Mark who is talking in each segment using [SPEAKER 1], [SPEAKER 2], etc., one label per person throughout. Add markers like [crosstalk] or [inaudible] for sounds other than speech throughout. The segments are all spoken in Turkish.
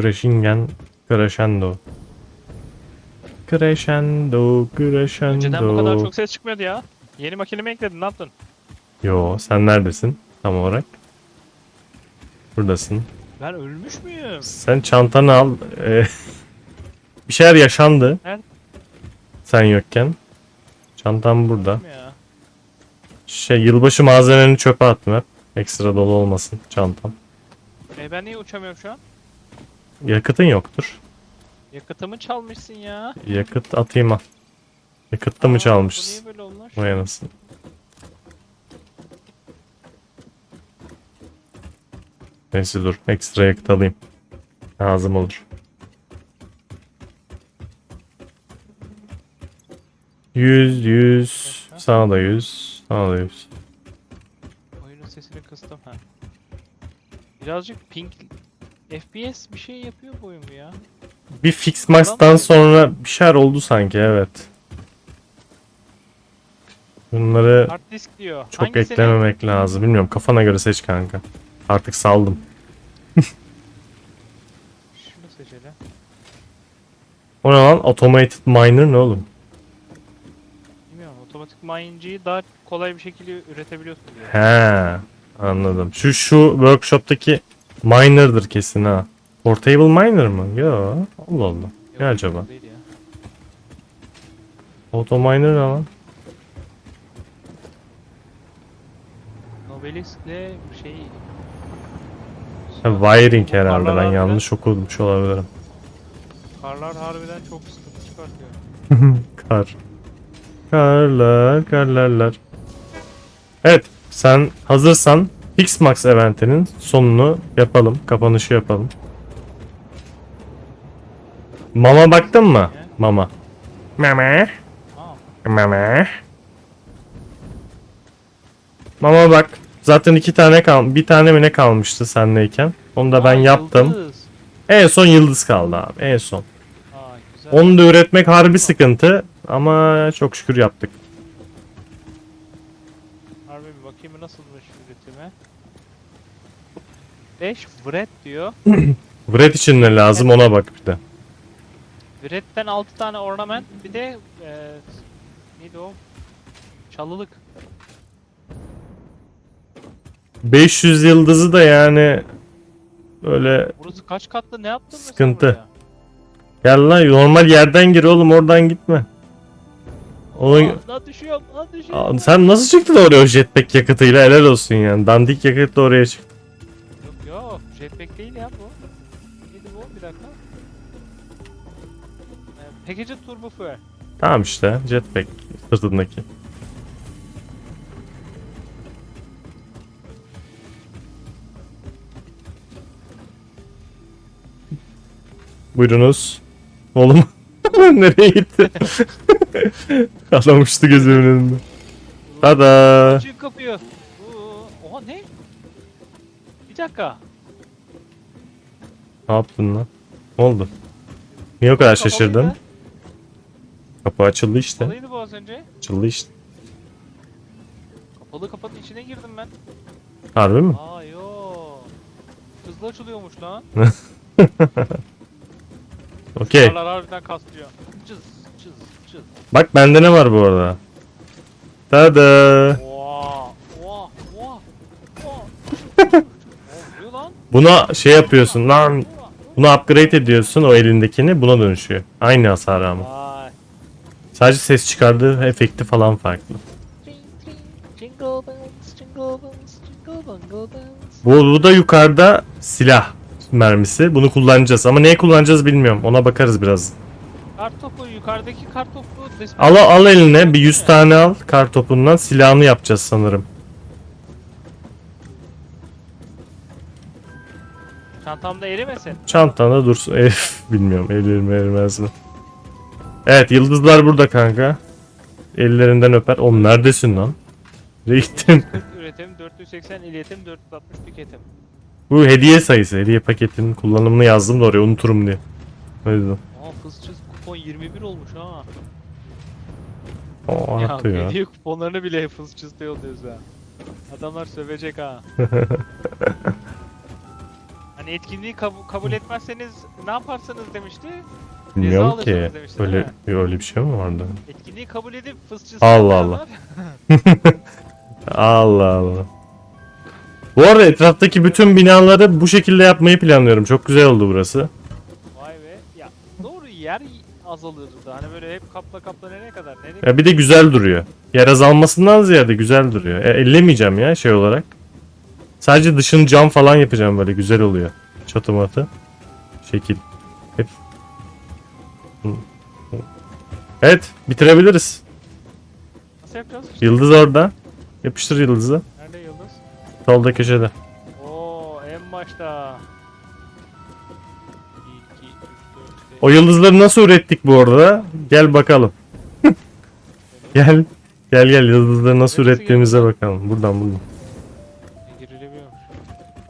[SPEAKER 1] Crashingen Crescendo. Crescendo, crescendo.
[SPEAKER 2] Önceden bu kadar çok ses çıkmıyordu ya. Yeni makinemi ekledin ne yaptın?
[SPEAKER 1] Yo, sen neredesin tam olarak? Buradasın.
[SPEAKER 2] Ben ölmüş müyüm?
[SPEAKER 1] Sen çantanı al. Ee, [laughs] bir şeyler yaşandı.
[SPEAKER 2] Nerede?
[SPEAKER 1] Sen yokken. Çantam burada.
[SPEAKER 2] Ya.
[SPEAKER 1] Şey yılbaşı malzemelerini çöpe attım hep. Ekstra dolu olmasın çantam.
[SPEAKER 2] E ben niye uçamıyorum şu an?
[SPEAKER 1] Yakıtın yoktur.
[SPEAKER 2] Yakıtımı çalmışsın ya.
[SPEAKER 1] Yakıt atayım al. Yakıtta mı
[SPEAKER 2] Aa,
[SPEAKER 1] çalmışız?
[SPEAKER 2] Bu niye böyle olmuş?
[SPEAKER 1] Vay anasını. Neyse dur. Ekstra yakıt alayım. Lazım olur. 100, 100. Sana da 100. Sana da 100.
[SPEAKER 2] Oyunun sesini kıstım ha. Birazcık pink FPS bir şey yapıyor bu oyun bu ya.
[SPEAKER 1] Bir fix max'tan sonra bir şeyler oldu sanki evet. Bunları
[SPEAKER 2] Hard disk diyor.
[SPEAKER 1] çok
[SPEAKER 2] Hangisini?
[SPEAKER 1] eklememek lazım. Bilmiyorum kafana göre seç kanka. Artık saldım. [laughs]
[SPEAKER 2] Şunu seçelim.
[SPEAKER 1] O ne lan? Automated miner ne oğlum?
[SPEAKER 2] Bilmiyorum otomatik mine'ciyi daha kolay bir şekilde üretebiliyorsun diyor.
[SPEAKER 1] He, anladım. Şu şu workshop'taki miner'dır kesin ha. Portable miner mı? Yo. Allah Allah. Ne
[SPEAKER 2] Yok,
[SPEAKER 1] acaba?
[SPEAKER 2] değil ya.
[SPEAKER 1] Auto miner ne lan?
[SPEAKER 2] Nobelisk'le şey
[SPEAKER 1] Ha, wiring herhalde.
[SPEAKER 2] Karlar
[SPEAKER 1] Ben
[SPEAKER 2] harbiden-
[SPEAKER 1] yanlış okumuş olabilirim.
[SPEAKER 2] Karlar harbiden çok sıkıntı çıkartıyor. [laughs]
[SPEAKER 1] Kar. Karlar, karlarlar. Evet, sen hazırsan Xmax eventinin sonunu yapalım. Kapanışı yapalım. Mama baktın mı? Mama. Mama.
[SPEAKER 2] Aa,
[SPEAKER 1] Mama. Mama bak. Zaten iki tane kal bir tane mi ne kalmıştı senleyken. Onu da ben
[SPEAKER 2] aa,
[SPEAKER 1] yaptım.
[SPEAKER 2] yıldız.
[SPEAKER 1] En son yıldız kaldı abi. En son.
[SPEAKER 2] Aa, güzel.
[SPEAKER 1] Onu da üretmek harbi sıkıntı. Ama çok şükür yaptık.
[SPEAKER 2] Harbi bir bakayım nasılmış üretimi. 5 Vret diyor. [clears throat]
[SPEAKER 1] Vred için ne lazım ona bak bir de.
[SPEAKER 2] Vret'ten 6 tane ornament bir de e, neydi o? Çalılık.
[SPEAKER 1] 500 yıldızı da yani böyle
[SPEAKER 2] Burası kaç katlı ne yaptın mesela
[SPEAKER 1] Sıkıntı.
[SPEAKER 2] buraya?
[SPEAKER 1] gel lan normal yerden gir oğlum oradan gitme. Onu,
[SPEAKER 2] Aa, lan düşüyorum lan düşüyorum.
[SPEAKER 1] Aa, sen nasıl çıktın oraya o jetpack yakıtıyla helal olsun yani. Dandik yakıtla oraya çıktın.
[SPEAKER 2] Yok yok jetpack değil ya bu. Neydi bu bir dakika. E, Package turbo fuel.
[SPEAKER 1] Tamam işte jetpack sırtındaki. Buyurunuz. Oğlum [laughs] nereye gitti? [laughs] [laughs] Kalamıştı gözümün önünde. Tada.
[SPEAKER 2] Açın kapıyı. Oo, Oha ne? Bir dakika.
[SPEAKER 1] Ne yaptın lan? Ne oldu? Niye o kadar şaşırdın?
[SPEAKER 2] Kapalıydı.
[SPEAKER 1] Kapı açıldı işte.
[SPEAKER 2] Kapalıydı bu az önce.
[SPEAKER 1] Açıldı işte.
[SPEAKER 2] Kapalı kapının içine girdim ben.
[SPEAKER 1] Harbi mi?
[SPEAKER 2] Aa yo. Hızlı açılıyormuş lan. [laughs]
[SPEAKER 1] Okey.
[SPEAKER 2] Karlar harbiden kastıyor. Cız cız
[SPEAKER 1] Bak bende ne var bu arada? Tada.
[SPEAKER 2] Oha. Oha. Oha. Oha. Ne oluyor lan?
[SPEAKER 1] Buna şey yapıyorsun lan. Bunu upgrade ediyorsun o elindekini buna dönüşüyor. Aynı hasar ama.
[SPEAKER 2] Vay.
[SPEAKER 1] Sadece ses çıkardığı efekti falan farklı.
[SPEAKER 2] Tring, tring. Jingle bells, jingle bells, jingle bungle bells.
[SPEAKER 1] Bu, bu da yukarıda silah mermisi. Bunu kullanacağız ama neye kullanacağız bilmiyorum. Ona bakarız biraz.
[SPEAKER 2] Kartopu yukarıdaki kartopu
[SPEAKER 1] Al al eline bir 100 tane al kar topundan silahını yapacağız sanırım.
[SPEAKER 2] Çantamda erimesin.
[SPEAKER 1] Çantanda dursun. Elif bilmiyorum erir mi erimez mi. Evet yıldızlar burada kanka. Ellerinden öper. Oğlum neredesin lan? Nereye gittin?
[SPEAKER 2] 40 [laughs] üretim, 480 iletim, 460 tüketim.
[SPEAKER 1] Bu hediye sayısı. Hediye paketinin kullanımını yazdım da oraya unuturum diye. O yüzden.
[SPEAKER 2] Kupon 21 olmuş ha.
[SPEAKER 1] O
[SPEAKER 2] Ya
[SPEAKER 1] artıyor.
[SPEAKER 2] hediye kuponlarını bile fızçızda yolluyoruz ha. Adamlar sövecek ha. [laughs] Hani etkinliği kabu- kabul etmezseniz ne yaparsanız demişti.
[SPEAKER 1] Bilmiyorum ki.
[SPEAKER 2] alırsınız demişti, değil
[SPEAKER 1] Öyle,
[SPEAKER 2] mi?
[SPEAKER 1] öyle bir şey mi vardı?
[SPEAKER 2] Etkinliği kabul edip fısçı
[SPEAKER 1] Allah Allah. [laughs] Allah Allah. Bu arada etraftaki bütün binaları bu şekilde yapmayı planlıyorum. Çok güzel oldu burası.
[SPEAKER 2] Vay be. Ya doğru yer azalırdı. Hani böyle hep kapla kapla nereye kadar? Nereye?
[SPEAKER 1] Ya bir de güzel duruyor. Yer azalmasından ziyade güzel duruyor. E, ellemeyeceğim ya şey olarak. Sadece dışını cam falan yapacağım böyle güzel oluyor. Çatı matı. Şekil. Hep. Evet bitirebiliriz.
[SPEAKER 2] Nasıl yapacağız?
[SPEAKER 1] Yıldız orada. Yapıştır yıldızı.
[SPEAKER 2] Nerede yıldız?
[SPEAKER 1] Solda köşede.
[SPEAKER 2] Oo en başta.
[SPEAKER 1] O yıldızları nasıl ürettik bu arada? Gel bakalım. [laughs] gel. Gel gel yıldızları nasıl ürettiğimize bakalım. Buradan buradan.
[SPEAKER 2] Girilemiyormuş.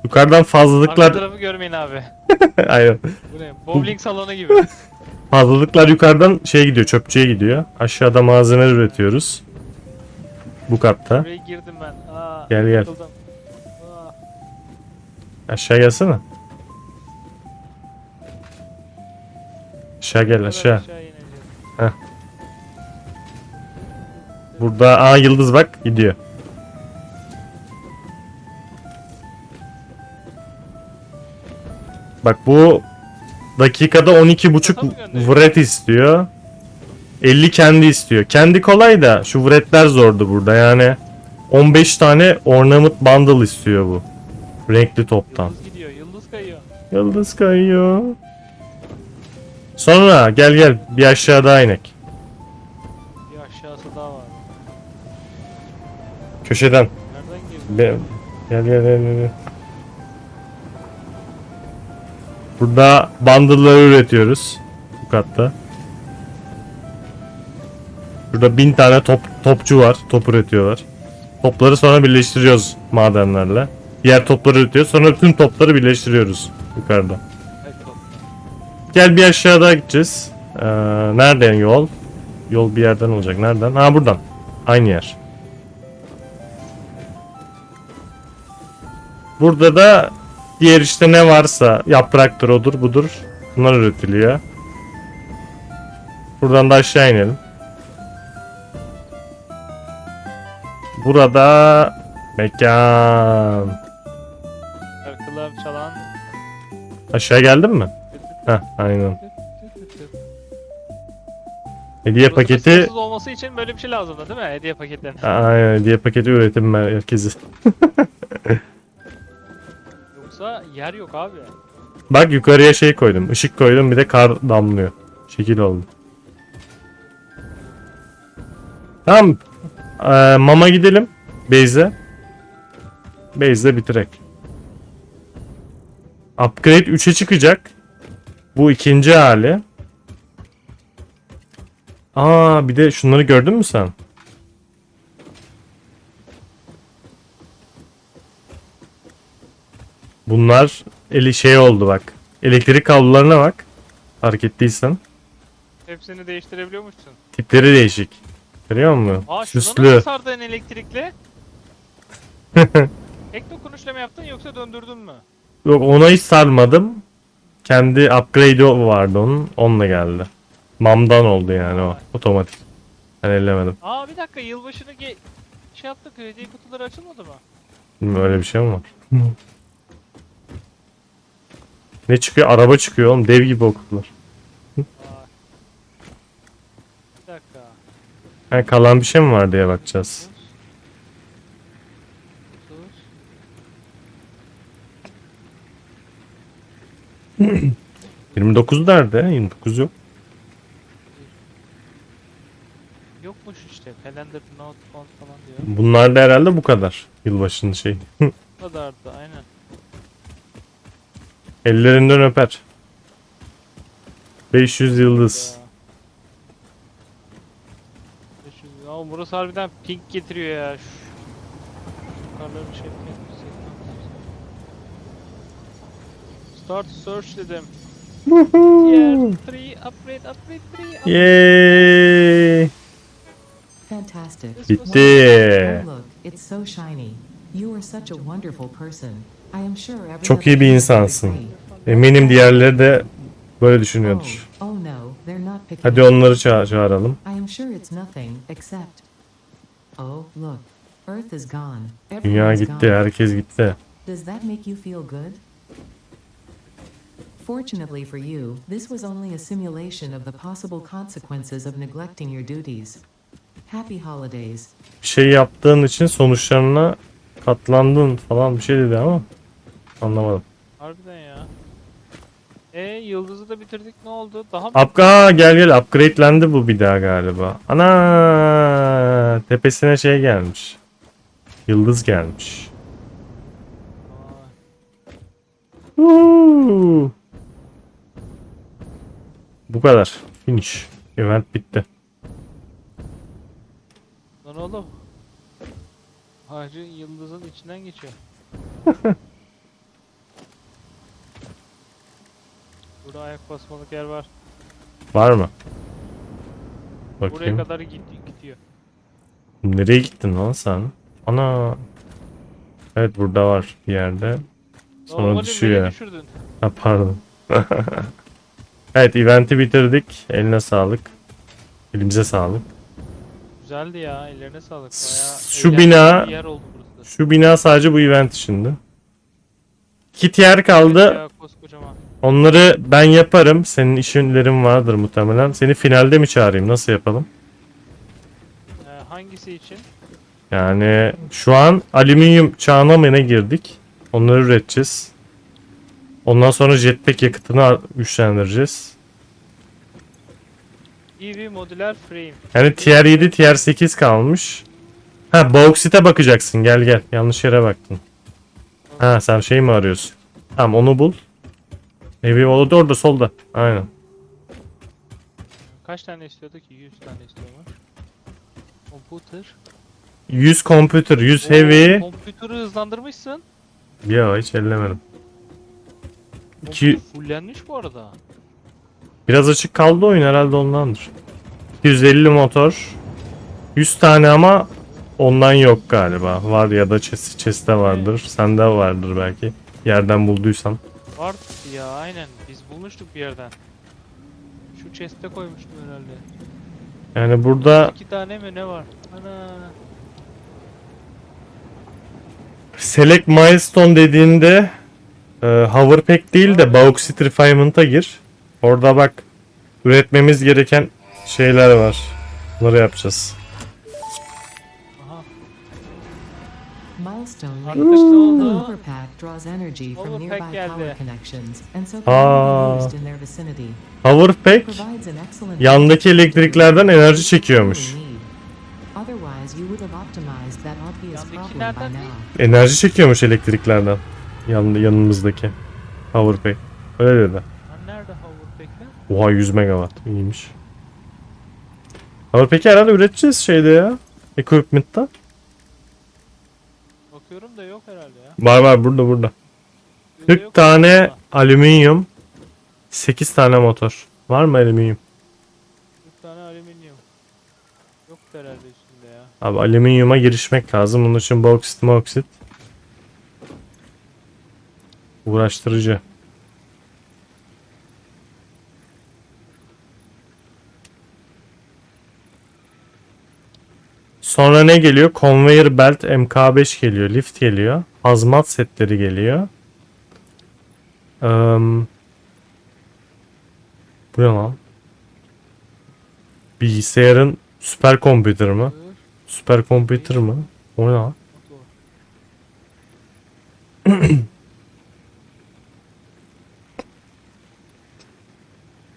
[SPEAKER 1] Yukarıdan
[SPEAKER 2] Arka
[SPEAKER 1] fazlalıklar...
[SPEAKER 2] tarafı görmeyin abi. [laughs]
[SPEAKER 1] Aynen.
[SPEAKER 2] Bu ne? Bowling salonu gibi. [laughs]
[SPEAKER 1] Fazlalıklar yukarıdan şeye gidiyor, çöpçüye gidiyor. Aşağıda malzeme üretiyoruz. Bu katta.
[SPEAKER 2] Buraya girdim ben. Aa,
[SPEAKER 1] Gel, gel.
[SPEAKER 2] takıldım. Aa,
[SPEAKER 1] Aşağı gelsene. Aşağı gel aşağı.
[SPEAKER 2] ineceğiz.
[SPEAKER 1] Burada aa yıldız bak gidiyor. Bak bu dakikada 12.5
[SPEAKER 2] Kasa mı gönderiyor?
[SPEAKER 1] vret istiyor. 50 kendi istiyor. Kendi kolay da şu vretler zordu burada yani. 15 tane ornament bundle istiyor bu. Renkli toptan.
[SPEAKER 2] Yıldız gidiyor. Yıldız kayıyor.
[SPEAKER 1] Yıldız kayıyor. Sonra gel gel bir aşağı daha inek.
[SPEAKER 2] Bir aşağısı daha var.
[SPEAKER 1] Köşeden.
[SPEAKER 2] Nereden girdin?
[SPEAKER 1] Be gel gel gel gel. gel. Burada bundle'ları üretiyoruz. Bu katta. Burada bin tane top topçu var. Top üretiyorlar. Topları sonra birleştiriyoruz madenlerle. Diğer topları üretiyor. Sonra tüm topları birleştiriyoruz yukarıda. Gel bir aşağı daha gideceğiz. Ee, nereden yol? Yol bir yerden olacak. Nereden? Ha buradan. Aynı yer. Burada da diğer işte ne varsa yapraktır odur budur. Bunlar üretiliyor. Buradan da aşağı inelim. Burada mekan.
[SPEAKER 2] Şarkılar çalan.
[SPEAKER 1] Aşağı geldin mi? Heh aynen. Hediye
[SPEAKER 2] Burası
[SPEAKER 1] paketi
[SPEAKER 2] sınırsız olması için böyle bir şey lazımdı değil mi? Hediye paketlerinin.
[SPEAKER 1] Aynen hediye paketi üretim merkezi. [laughs]
[SPEAKER 2] Yoksa yer yok abi.
[SPEAKER 1] Bak yukarıya şey koydum. ışık koydum bir de kar damlıyor. Şekil oldu. Tamam. Ee, mama gidelim. Beyze. Beyze bitirek. Upgrade 3'e çıkacak. Bu ikinci hali. Aa bir de şunları gördün mü sen? Bunlar eli şey oldu bak. Elektrik kablolarına bak. Fark ettiysen.
[SPEAKER 2] Hepsini değiştirebiliyormuşsun.
[SPEAKER 1] Tipleri değişik. Görüyor musun?
[SPEAKER 2] Aa şuna
[SPEAKER 1] Süslü.
[SPEAKER 2] nasıl sardın elektrikli? [laughs] Tek dokunuşla mı yaptın yoksa döndürdün mü?
[SPEAKER 1] Yok ona hiç sarmadım. Kendi upgrade'i o vardı onun. Onunla geldi. Mam'dan oldu yani o. Otomatik. Ben ellemedim.
[SPEAKER 2] Aa bir dakika yılbaşını ge şey yaptık hediye kutuları açılmadı mı?
[SPEAKER 1] Bilmiyorum, öyle bir şey mi var? ne çıkıyor? Araba çıkıyor oğlum. Dev gibi okudular.
[SPEAKER 2] Aa. Bir dakika.
[SPEAKER 1] Ha, kalan bir şey mi var diye bakacağız. 29 nerede? 29 yok.
[SPEAKER 2] Yokmuş işte. Calendar not font falan diyor.
[SPEAKER 1] Bunlar da herhalde bu kadar. Yılbaşının şey. [laughs]
[SPEAKER 2] Bu kadardı aynen.
[SPEAKER 1] Ellerinden öper. 500 yıldız.
[SPEAKER 2] Ya. 500 Ama burası harbiden pink getiriyor ya. Şu yukarıları şey yapayım. Start search dedim. Tier 3 upgrade upgrade 3 upgrade.
[SPEAKER 1] Yay!
[SPEAKER 3] Fantastic.
[SPEAKER 1] Bitti.
[SPEAKER 3] Oh, look, it's so shiny. You are such a wonderful person.
[SPEAKER 1] Çok iyi bir insansın. Eminim diğerleri de böyle düşünüyordur.
[SPEAKER 3] Oh, oh
[SPEAKER 1] Hadi onları ça- çağıralım.
[SPEAKER 3] I am sure it's nothing except. Oh, look. Earth is gone.
[SPEAKER 1] Dünya gitti, herkes gitti.
[SPEAKER 3] Does that make you feel good? Fortunately for you, this was only a simulation of the possible consequences of neglecting your duties. Happy holidays.
[SPEAKER 1] Şey yaptığın için sonuçlarına katlandın falan bir şey dedi ama anlamadım.
[SPEAKER 2] Harbiden ya. E yıldızı da bitirdik ne oldu? Daha mı?
[SPEAKER 1] Up Aa, gel gel upgrade'lendi bu bir daha galiba. Ana tepesine şey gelmiş. Yıldız gelmiş.
[SPEAKER 2] Vay.
[SPEAKER 1] Bu kadar. Finish. Event bitti.
[SPEAKER 2] Lan oğlum. Ağacın yıldızın içinden geçiyor. [laughs] Burada ayak basmalık yer var.
[SPEAKER 1] Var mı?
[SPEAKER 2] Buraya
[SPEAKER 1] Bakayım.
[SPEAKER 2] kadar git gidiyor.
[SPEAKER 1] Nereye gittin lan sen? Ana. Evet burada var bir yerde. Sonra
[SPEAKER 2] beni
[SPEAKER 1] düşüyor.
[SPEAKER 2] düşürdün.
[SPEAKER 1] Ha pardon. [laughs] evet eventi bitirdik. Eline sağlık. Elimize sağlık.
[SPEAKER 2] Güzeldi ya. Ellerine sağlık. Bayağı
[SPEAKER 1] Şu
[SPEAKER 2] eğlenceli
[SPEAKER 1] bina-
[SPEAKER 2] bir yer oldu burası.
[SPEAKER 1] Şu bina sadece bu event içinde. Kit yer kaldı.
[SPEAKER 2] Koskocaman.
[SPEAKER 1] Onları ben yaparım. Senin işinlerin vardır muhtemelen. Seni finalde mi çağırayım? Nasıl yapalım?
[SPEAKER 2] Ee, hangisi için?
[SPEAKER 1] Yani şu an alüminyum çağına mı ne girdik? Onları üreteceğiz. Ondan sonra jetpack yakıtını güçlendireceğiz.
[SPEAKER 2] EV modüler frame.
[SPEAKER 1] Yani tier 7, tier 8 kalmış. Ha bauxite bakacaksın. Gel gel. Yanlış yere baktın. Ha sen şey mi arıyorsun? Tamam onu bul. Evi orada orada solda. Aynen.
[SPEAKER 2] Kaç tane istiyordu ki? 100 tane istiyorlar. Computer.
[SPEAKER 1] 100 computer, 100
[SPEAKER 2] Oo,
[SPEAKER 1] heavy.
[SPEAKER 2] Computer'ı hızlandırmışsın.
[SPEAKER 1] Ya hiç ellemedim. İki,
[SPEAKER 2] fullenmiş bu arada.
[SPEAKER 1] biraz açık kaldı oyun herhalde ondandır. 250 motor. 100 tane ama ondan yok galiba. Var ya da chest, chest'te vardır. Sende vardır belki. Yerden bulduysan.
[SPEAKER 2] Var ya aynen. Biz bulmuştuk bir yerden. Şu chest'e koymuştum herhalde.
[SPEAKER 1] Yani burada
[SPEAKER 2] İki tane mi ne var? Ana.
[SPEAKER 1] Select Milestone dediğinde e, Hover Pack değil de Bauxite Refinement'a gir. Orada bak üretmemiz gereken şeyler var. Bunları yapacağız.
[SPEAKER 2] Aha.
[SPEAKER 3] Milestone
[SPEAKER 2] Arkadaş ne oldu?
[SPEAKER 3] Overpack draws energy from
[SPEAKER 2] Overpack
[SPEAKER 3] nearby
[SPEAKER 2] geldi.
[SPEAKER 3] power connections and so can
[SPEAKER 1] Aa.
[SPEAKER 3] be used in their vicinity.
[SPEAKER 1] Hover Pack
[SPEAKER 3] Provides an excellent
[SPEAKER 1] yandaki elektriklerden enerji çekiyormuş. Enerji çekiyormuş elektriklerden. Yan, yanımızdaki. Hover Pack. Öyle dedi.
[SPEAKER 2] Lan nerede Hoverpack'ler?
[SPEAKER 1] Oha 100 megawatt. İyiymiş. Hover Pack'i herhalde üreteceğiz şeyde ya. Equipment'ta.
[SPEAKER 2] Bakıyorum da yok herhalde ya.
[SPEAKER 1] Var var burada burada.
[SPEAKER 2] Bizde
[SPEAKER 1] 40
[SPEAKER 2] yok
[SPEAKER 1] tane alüminyum. 8 tane motor. Var mı alüminyum?
[SPEAKER 2] 40 tane alüminyum. Yok herhalde üstünde ya.
[SPEAKER 1] Abi alüminyuma girişmek lazım. Bunun için bauxit bauxit. Uğraştırıcı. Sonra ne geliyor? Conveyor belt MK5 geliyor. Lift geliyor. Hazmat setleri geliyor. Eee, bu ne lan? Bilgisayarın süper mı?
[SPEAKER 2] Dur,
[SPEAKER 1] Süper computer mı? O ne lan? [clears throat] [clears throat]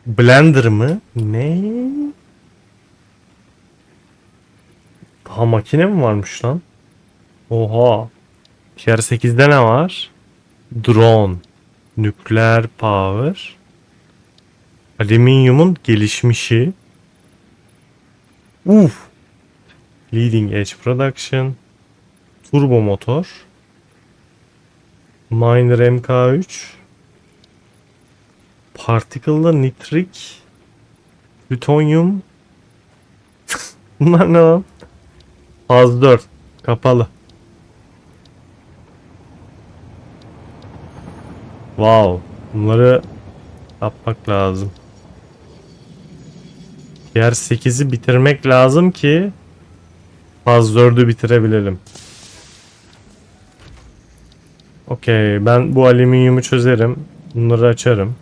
[SPEAKER 1] Blender mı? Ne? Daha makine mi varmış lan? Oha. Tier 8'de ne var? Drone. Nükleer power. Alüminyumun gelişmişi. Uf. Leading edge production. Turbo motor. Miner MK3. Particle'lı nitrik. Plütonyum. [laughs] Bunlar ne lan? Faz 4. Kapalı. Wow. Bunları yapmak lazım. Diğer 8'i bitirmek lazım ki faz 4'ü bitirebilelim. Okey ben bu alüminyumu çözerim. Bunları açarım.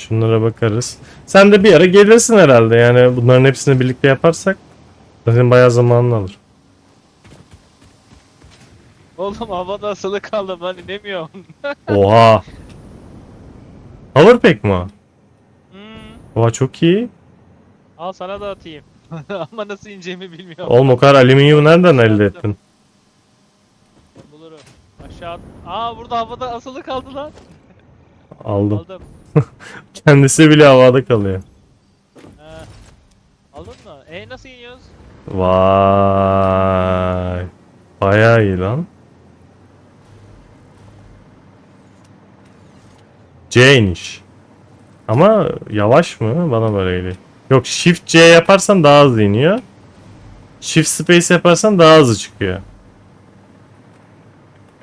[SPEAKER 1] Şunlara bakarız. Sen de bir ara gelirsin herhalde yani bunların hepsini birlikte yaparsak zaten bayağı zamanını alır.
[SPEAKER 2] Oğlum havada asılı kaldım ben inemiyorum. [laughs]
[SPEAKER 1] Oha. Powerpack mi o?
[SPEAKER 2] Hmm,
[SPEAKER 1] Oha çok iyi.
[SPEAKER 2] al sana da atayım. [laughs] Ama nasıl ineceğimi bilmiyorum.
[SPEAKER 1] Oğlum o kadar alüminyumu nereden elde ettin?
[SPEAKER 2] Bulurum. Aşağı at. Aa burada havada asılı kaldı lan.
[SPEAKER 1] Aldım.
[SPEAKER 2] Aldım. [laughs]
[SPEAKER 1] Kendisi bile havada kalıyor.
[SPEAKER 2] He. Aldın mı? E nasıl iniyoruz?
[SPEAKER 1] Vay. Bayağı iyi lan. C iniş. Ama yavaş mı? Bana böyle geliyor. Yok Shift C yaparsan daha hızlı iniyor. Shift Space yaparsan daha hızlı çıkıyor.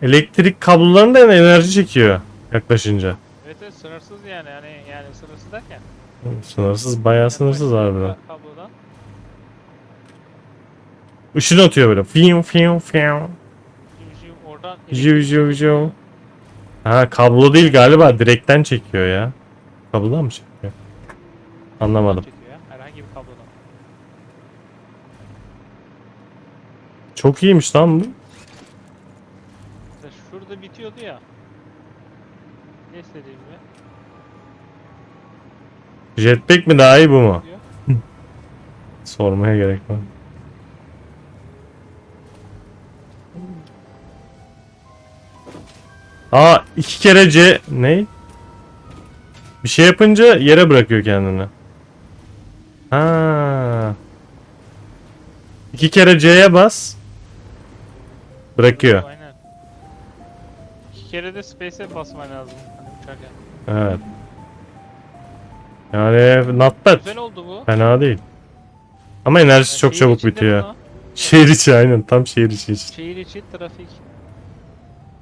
[SPEAKER 1] Elektrik kablolarından enerji çekiyor yaklaşınca.
[SPEAKER 2] Sınırsız yani yani yani sınırsız derken.
[SPEAKER 1] Sınırsız bayağı sınırsız harbiden.
[SPEAKER 2] Kablodan.
[SPEAKER 1] Işın atıyor böyle. Fiu fiu fiu.
[SPEAKER 2] Oradan
[SPEAKER 1] Jiu jiu jiu. Ha kablo değil galiba direkten çekiyor ya. Kablodan mı çekiyor? Anlamadım.
[SPEAKER 2] çekiyor ya. Herhangi bir kablodan.
[SPEAKER 1] Çok iyiymiş lan bu.
[SPEAKER 2] Şurada bitiyordu ya. Ne istediğim mi?
[SPEAKER 1] Jetpack mi daha iyi bu mu? [laughs] Sormaya gerek var. Aa iki kere C ne? Bir şey yapınca yere bırakıyor kendini. Ha. İki kere C'ye bas. Bırakıyor.
[SPEAKER 2] Aynen. İki kere de space'e basman lazım. Hani uçarken.
[SPEAKER 1] Evet. Yani not bad.
[SPEAKER 2] Güzel oldu bu.
[SPEAKER 1] Fena değil. Ama enerjisi çok
[SPEAKER 2] şehir
[SPEAKER 1] çabuk
[SPEAKER 2] içinde
[SPEAKER 1] bitiyor.
[SPEAKER 2] buna, [laughs]
[SPEAKER 1] Şehir içi aynen tam şehir içi için.
[SPEAKER 2] Şehir içi trafik.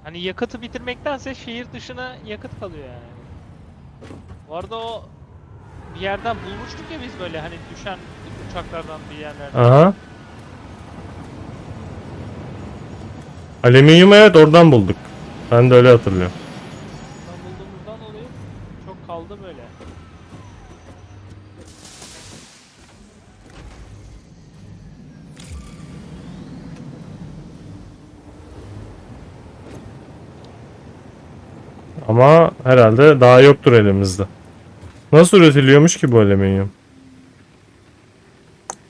[SPEAKER 2] Hani yakıtı bitirmektense şehir dışına yakıt kalıyor yani. Bu arada o bir yerden bulmuştuk ya biz böyle hani düşen uçaklardan bir yerlerden.
[SPEAKER 1] Aha. Alüminyum evet oradan bulduk. Ben de öyle hatırlıyorum.
[SPEAKER 2] Oradan bulduğumuzdan dolayı çok kaldı böyle.
[SPEAKER 1] Ama herhalde daha yoktur elimizde. Nasıl üretiliyormuş ki bu alüminyum?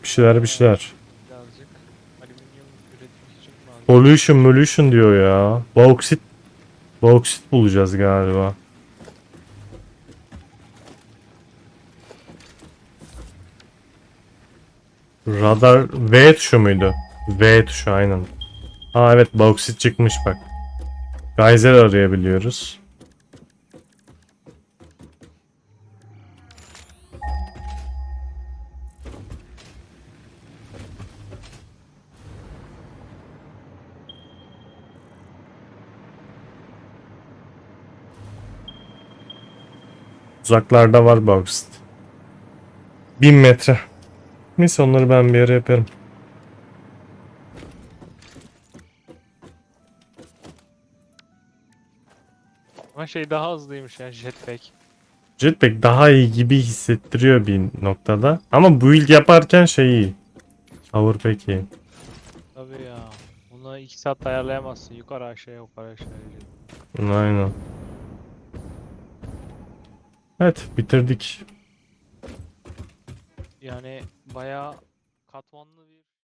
[SPEAKER 1] Bir şeyler bir şeyler.
[SPEAKER 2] Birazcık alüminyum üretmek için lazım.
[SPEAKER 1] Pollution pollution diyor ya. Boksit. Boksit bulacağız galiba. Radar V tuşu muydu? V tuşu aynen. Aa evet boksit çıkmış bak. Geyser arayabiliyoruz. Uzaklarda var boksit. 1000 metre. Neyse onları ben bir yere yaparım.
[SPEAKER 2] Ama şey daha hızlıymış ya jetpack.
[SPEAKER 1] Jetpack daha iyi gibi hissettiriyor bir noktada. Ama build yaparken şey iyi. Powerpack iyi.
[SPEAKER 2] Tabii ya. Bunu 2 saat ayarlayamazsın. Yukarı aşağı yukarı aşağı.
[SPEAKER 1] Aynen. Evet bitirdik.
[SPEAKER 2] Yani bayağı katmanlı bir